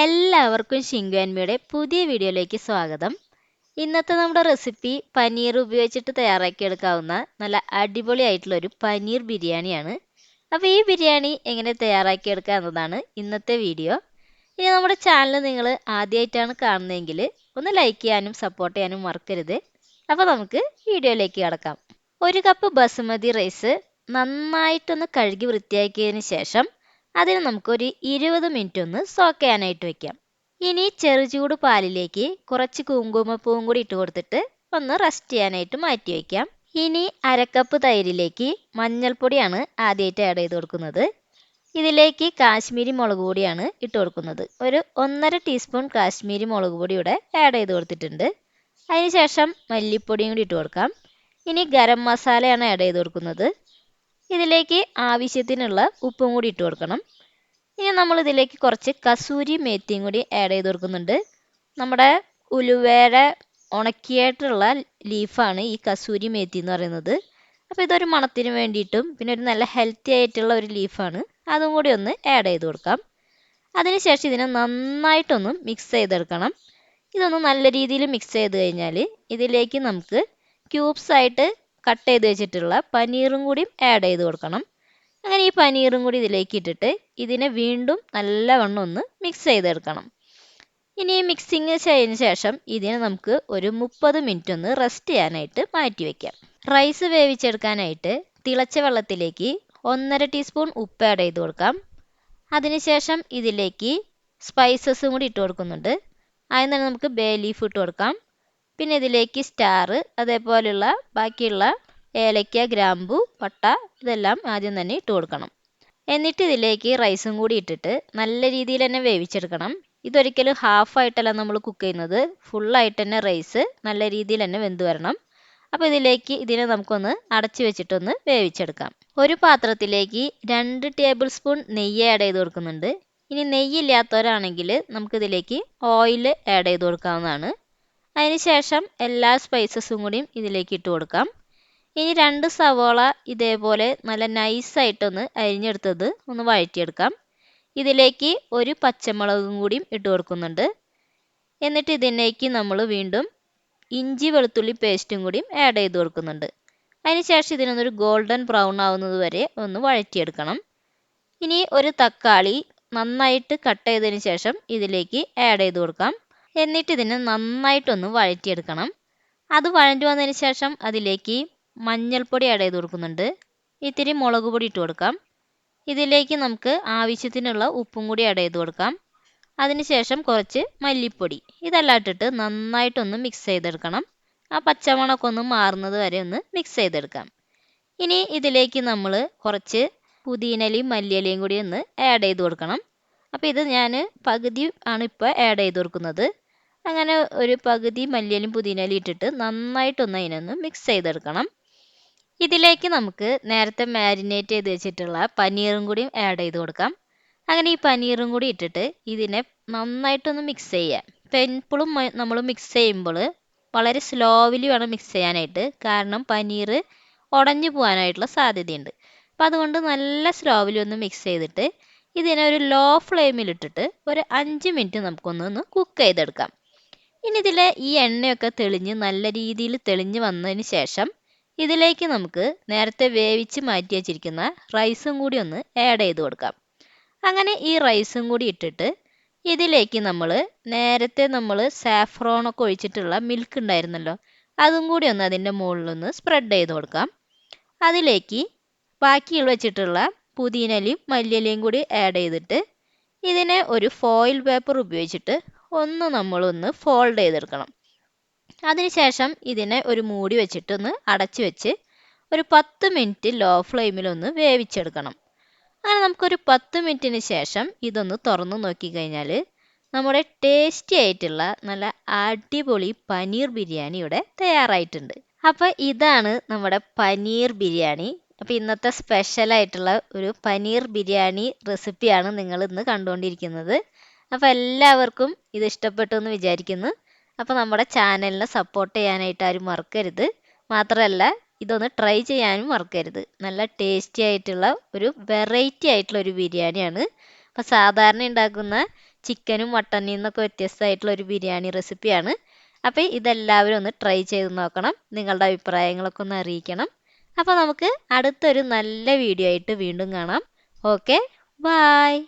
എല്ലാവർക്കും ഷിങ്കുവാൻമിയുടെ പുതിയ വീഡിയോയിലേക്ക് സ്വാഗതം. ഇന്നത്തെ നമ്മുടെ റെസിപ്പി പനീർ ഉപയോഗിച്ചിട്ട് തയ്യാറാക്കി എടുക്കാവുന്ന നല്ല അടിപൊളിയായിട്ടുള്ള ഒരു പനീർ ബിരിയാണിയാണ്. അപ്പോൾ ഈ ബിരിയാണി എങ്ങനെ തയ്യാറാക്കിയെടുക്കുക എന്നതാണ് ഇന്നത്തെ വീഡിയോ. ഇനി നമ്മുടെ ചാനൽ നിങ്ങൾ ആദ്യമായിട്ടാണ് കാണുന്നതെങ്കിൽ ഒന്ന് ലൈക്ക് ചെയ്യാനും സപ്പോർട്ട് ചെയ്യാനും മറക്കരുത്. അപ്പോൾ നമുക്ക് വീഡിയോയിലേക്ക് കിടക്കാം. ഒരു കപ്പ് ബസുമതി റൈസ് നന്നായിട്ടൊന്ന് കഴുകി വൃത്തിയാക്കിയതിന് ശേഷം അതിന് നമുക്കൊരു ഇരുപത് മിനിറ്റ് ഒന്ന് സോക്ക് ചെയ്യാനായിട്ട് വെക്കാം. ഇനി ചെറുചൂട് പാലിലേക്ക് കുറച്ച് കുങ്കുമപ്പൂവും കൂടി ഇട്ട് കൊടുത്തിട്ട് ഒന്ന് റെസ്റ്റ് ചെയ്യാനായിട്ട് മാറ്റി വയ്ക്കാം ഇനി അരക്കപ്പ് തൈരിലേക്ക് മഞ്ഞൾപ്പൊടിയാണ് ആദ്യമായിട്ട് ആഡ് ചെയ്ത് കൊടുക്കുന്നത്. ഇതിലേക്ക് കാശ്മീരി മുളക് പൊടിയാണ് ഇട്ട് കൊടുക്കുന്നത്. ഒരു ഒന്നര ടീസ്പൂൺ കാശ്മീരി മുളക് പൊടി ഇവിടെ ആഡ് ചെയ്ത് കൊടുത്തിട്ടുണ്ട്. അതിനുശേഷം മല്ലിപ്പൊടിയും കൂടി ഇട്ട് കൊടുക്കാം. ഇനി ഗരം മസാലയാണ് ആഡ് ചെയ്ത് കൊടുക്കുന്നത്. ഇതിലേക്ക് ആവശ്യത്തിനുള്ള ഉപ്പും കൂടി ഇട്ട് കൊടുക്കണം. ഇനി നമ്മൾ ഇതിലേക്ക് കുറച്ച് കസൂരി മേത്തിയും കൂടി ആഡ് ചെയ്ത് കൊടുക്കുന്നുണ്ട്. നമ്മുടെ ഉലുവയുടെ ഉണക്കിയായിട്ടുള്ള ലീഫാണ് ഈ കസൂരി മേത്തി എന്ന് പറയുന്നത്. അപ്പോൾ ഇതൊരു മണത്തിന് വേണ്ടിയിട്ടും പിന്നെ ഒരു നല്ല ഹെൽത്തി ആയിട്ടുള്ള ഒരു ലീഫാണ് അതും കൂടി ഒന്ന് ആഡ് ചെയ്ത് കൊടുക്കാം. അതിനുശേഷം ഇതിനെ നന്നായിട്ടൊന്ന് മിക്സ് ചെയ്തെടുക്കണം. ഇതൊന്ന് നല്ല രീതിയിൽ മിക്സ് ചെയ്ത് കഴിഞ്ഞാൽ ഇതിലേക്ക് നമുക്ക് ക്യൂബ്സ് ആയിട്ട് കട്ട് ചെയ്ത് വെച്ചിട്ടുള്ള പനീറും കൂടി ആഡ് ചെയ്ത് കൊടുക്കണം. അങ്ങനെ ഈ പനീറും കൂടി ഇതിലേക്ക് ഇട്ടിട്ട് ഇതിനെ വീണ്ടും നല്ലവണ്ണം ഒന്ന് മിക്സ് ചെയ്തെടുക്കണം. ഇനി മിക്സിങ് ചെയ്തതിന് ശേഷം ഇതിനെ നമുക്ക് ഒരു മുപ്പത് മിനിറ്റ് ഒന്ന് റെസ്റ്റ് ചെയ്യാനായിട്ട് മാറ്റി വയ്ക്കാം റൈസ് വേവിച്ചെടുക്കാനായിട്ട് തിളച്ച വെള്ളത്തിലേക്ക് ഒന്നര ടീസ്പൂൺ ഉപ്പ് ആഡ് ചെയ്ത് കൊടുക്കാം. അതിനുശേഷം ഇതിലേക്ക് സ്പൈസസും കൂടി ഇട്ട് കൊടുക്കുന്നുണ്ട്. ആദ്യം തന്നെ നമുക്ക് ബേ ലീഫ് ഇട്ട് കൊടുക്കാം. പിന്നെ ഇതിലേക്ക് സ്റ്റാർ അതേപോലെയുള്ള ബാക്കിയുള്ള ഏലക്ക ഗ്രാമ്പു പട്ട ഇതെല്ലാം ആദ്യം തന്നെ ഇട്ട് കൊടുക്കണം. എന്നിട്ട് ഇതിലേക്ക് റൈസും കൂടി ഇട്ടിട്ട് നല്ല രീതിയിൽ തന്നെ വേവിച്ചെടുക്കണം. ഇതൊരിക്കലും ഹാഫായിട്ടല്ല നമ്മൾ കുക്ക് ചെയ്യുന്നത്. ഫുള്ളായിട്ട് തന്നെ റൈസ് നല്ല രീതിയിൽ തന്നെ വെന്ത് വരണം. അപ്പോൾ ഇതിലേക്ക് ഇതിനെ നമുക്കൊന്ന് അടച്ചു വെച്ചിട്ടൊന്ന് വേവിച്ചെടുക്കാം. ഒരു പാത്രത്തിലേക്ക് രണ്ട് ടേബിൾ സ്പൂൺ നെയ്യ് ആഡ് ചെയ്ത് കൊടുക്കുന്നുണ്ട്. ഇനി നെയ്യ് ഇല്ലാത്തവരാണെങ്കിൽ നമുക്കിതിലേക്ക് ഓയിൽ ആഡ് ചെയ്ത് കൊടുക്കാവുന്നതാണ്. അതിനുശേഷം എല്ലാ സ്പൈസസും കൂടിയും ഇതിലേക്ക് ഇട്ട് കൊടുക്കാം. ഇനി രണ്ട് സവോള ഇതേപോലെ നല്ല നൈസായിട്ടൊന്ന് അരിഞ്ഞെടുത്തത് ഒന്ന് വഴറ്റിയെടുക്കാം. ഇതിലേക്ക് ഒരു പച്ചമുളകും കൂടിയും ഇട്ട് കൊടുക്കുന്നുണ്ട്. എന്നിട്ട് ഇതിലേക്ക് നമ്മൾ വീണ്ടും ഇഞ്ചി വെളുത്തുള്ളി പേസ്റ്റും കൂടിയും ആഡ് ചെയ്ത് കൊടുക്കുന്നുണ്ട്. അതിനുശേഷം ഇതിനൊന്നൊരു ഗോൾഡൻ ബ്രൗൺ ആവുന്നത് വരെ ഒന്ന് വഴറ്റിയെടുക്കണം. ഇനി ഒരു തക്കാളി നന്നായിട്ട് കട്ട് ചെയ്തതിന് ശേഷം ഇതിലേക്ക് ആഡ് ചെയ്ത് കൊടുക്കാം. എന്നിട്ട് ഇതിനെ നന്നായിട്ടൊന്ന് വഴറ്റിയെടുക്കണം. അത് വഴറ്റി വന്നതിന് ശേഷം അതിലേക്ക് മഞ്ഞൾപ്പൊടി ആഡ് ചെയ്ത് കൊടുക്കുന്നുണ്ട്. ഇത്തിരി മുളക് പൊടി ഇട്ട് കൊടുക്കാം. ഇതിലേക്ക് നമുക്ക് ആവശ്യത്തിനുള്ള ഉപ്പും കൂടി ആഡ് ചെയ്ത് കൊടുക്കാം. അതിനുശേഷം കുറച്ച് മല്ലിപ്പൊടി. ഇതെല്ലാം ഇട്ടിട്ട് നന്നായിട്ടൊന്ന് മിക്സ് ചെയ്തെടുക്കണം. ആ പച്ചമണമൊക്കെ ഒന്ന് മാറുന്നത് വരെ ഒന്ന് മിക്സ് ചെയ്തെടുക്കാം. ഇനി ഇതിലേക്ക് നമ്മൾ കുറച്ച് പുതിനലയും മല്ലിയിലയും കൂടി ഒന്ന് ആഡ് ചെയ്ത് കൊടുക്കണം. അപ്പോൾ ഇത് ഞാൻ പകുതി ആണ് ഇപ്പോൾ ആഡ് ചെയ്ത് കൊടുക്കുന്നത്. അങ്ങനെ ഒരു പകുതി മല്ലിയിലും പുതിനയിലും ഇട്ടിട്ട് നന്നായിട്ടൊന്ന് അതിനൊന്ന് മിക്സ് ചെയ്തെടുക്കണം. ഇതിലേക്ക് നമുക്ക് നേരത്തെ മാരിനേറ്റ് ചെയ്ത് വെച്ചിട്ടുള്ള പനീറും കൂടി ആഡ് ചെയ്ത് കൊടുക്കാം. അങ്ങനെ ഈ പനീറും കൂടി ഇട്ടിട്ട് ഇതിനെ നന്നായിട്ടൊന്ന് മിക്സ് ചെയ്യാം. എപ്പോഴും നമ്മൾ മിക്സ് ചെയ്യുമ്പോൾ വളരെ സ്ലോവിലി വേണം മിക്സ് ചെയ്യാനായിട്ട്. കാരണം പനീർ ഉടഞ്ഞു പോകാനായിട്ടുള്ള സാധ്യതയുണ്ട്. അപ്പം അതുകൊണ്ട് നല്ല സ്ലോവിൽ ഒന്ന് മിക്സ് ചെയ്തിട്ട് ഇതിനെ ഒരു ലോ ഫ്ലെയിമിൽ ഇട്ടിട്ട് ഒരു അഞ്ച് മിനിറ്റ് നമുക്കൊന്ന് കുക്ക് ചെയ്തെടുക്കാം. ഇനി ഇതിലെ ഈ എണ്ണയൊക്കെ തെളിഞ്ഞ് നല്ല രീതിയിൽ തെളിഞ്ഞ് വന്നതിന് ശേഷം ഇതിലേക്ക് നമുക്ക് നേരത്തെ വേവിച്ച് മാറ്റി വച്ചിരിക്കുന്ന റൈസും കൂടി ഒന്ന് ആഡ് ചെയ്ത് കൊടുക്കാം. അങ്ങനെ ഈ റൈസും കൂടി ഇട്ടിട്ട് ഇതിലേക്ക് നമ്മൾ നേരത്തെ നമ്മൾ സാഫ്രോണൊക്കെ ഒഴിച്ചിട്ടുള്ള മിൽക്ക് ഉണ്ടായിരുന്നല്ലോ അതും കൂടി ഒന്ന് അതിന്റെ മുകളിലൊന്ന് സ്പ്രെഡ് ചെയ്ത് കൊടുക്കാം. അതിലേക്ക് ബാക്കി വെച്ചിട്ടുള്ള പുതിനലയും മല്ലിയിലയും കൂടി ആഡ് ചെയ്തിട്ട് ഇതിനെ ഒരു ഫോയിൽ പേപ്പർ ഉപയോഗിച്ചിട്ട് ഒന്ന് നമ്മളൊന്ന് ഫോൾഡ് ചെയ്തെടുക്കണം. അതിനുശേഷം ഇതിനെ ഒരു മൂടി വെച്ചിട്ടൊന്ന് അടച്ചു വെച്ച് ഒരു പത്ത് മിനിറ്റ് ലോ ഫ്ലെയിമിലൊന്ന് വേവിച്ചെടുക്കണം. അങ്ങനെ നമുക്കൊരു പത്ത് മിനിറ്റിന് ശേഷം ഇതൊന്ന് തുറന്നു നോക്കിക്കഴിഞ്ഞാൽ നമ്മുടെ ടേസ്റ്റി ആയിട്ടുള്ള നല്ല അടിപൊളി പനീർ ബിരിയാണി ഇവിടെ തയ്യാറായിട്ടുണ്ട്. അപ്പോൾ ഇതാണ് നമ്മുടെ പനീർ ബിരിയാണി അപ്പോൾ ഇന്നത്തെ സ്പെഷ്യൽ ആയിട്ടുള്ള ഒരു പനീർ ബിരിയാണി റെസിപ്പിയാണ് നിങ്ങൾ ഇന്ന് കണ്ടുകൊണ്ടിരിക്കുന്നത്. അപ്പോൾ എല്ലാവർക്കും ഇത് ഇഷ്ടപ്പെട്ടു എന്ന് വിചാരിക്കുന്നു. അപ്പോൾ നമ്മുടെ ചാനലിനെ സപ്പോർട്ട് ചെയ്യാനായിട്ട് ആരും മറക്കരുത്. മാത്രമല്ല ഇതൊന്ന് ട്രൈ ചെയ്യാനും മറക്കരുത്. നല്ല ടേസ്റ്റി ആയിട്ടുള്ള ഒരു വെറൈറ്റി ആയിട്ടുള്ള ഒരു ബിരിയാണിയാണ് അപ്പോൾ സാധാരണ ഉണ്ടാക്കുന്ന ചിക്കനും മട്ടനിൽ നിന്നൊക്കെ വ്യത്യസ്തമായിട്ടുള്ള ഒരു ബിരിയാണി റെസിപ്പിയാണ് അപ്പോൾ ഇതെല്ലാവരും ഒന്ന് ട്രൈ ചെയ്ത് നോക്കണം. നിങ്ങളുടെ അഭിപ്രായങ്ങളൊക്കെ ഒന്ന് അറിയിക്കണം. അപ്പോൾ നമുക്ക് അടുത്തൊരു നല്ല വീഡിയോ ആയിട്ട് വീണ്ടും കാണാം. Okay bye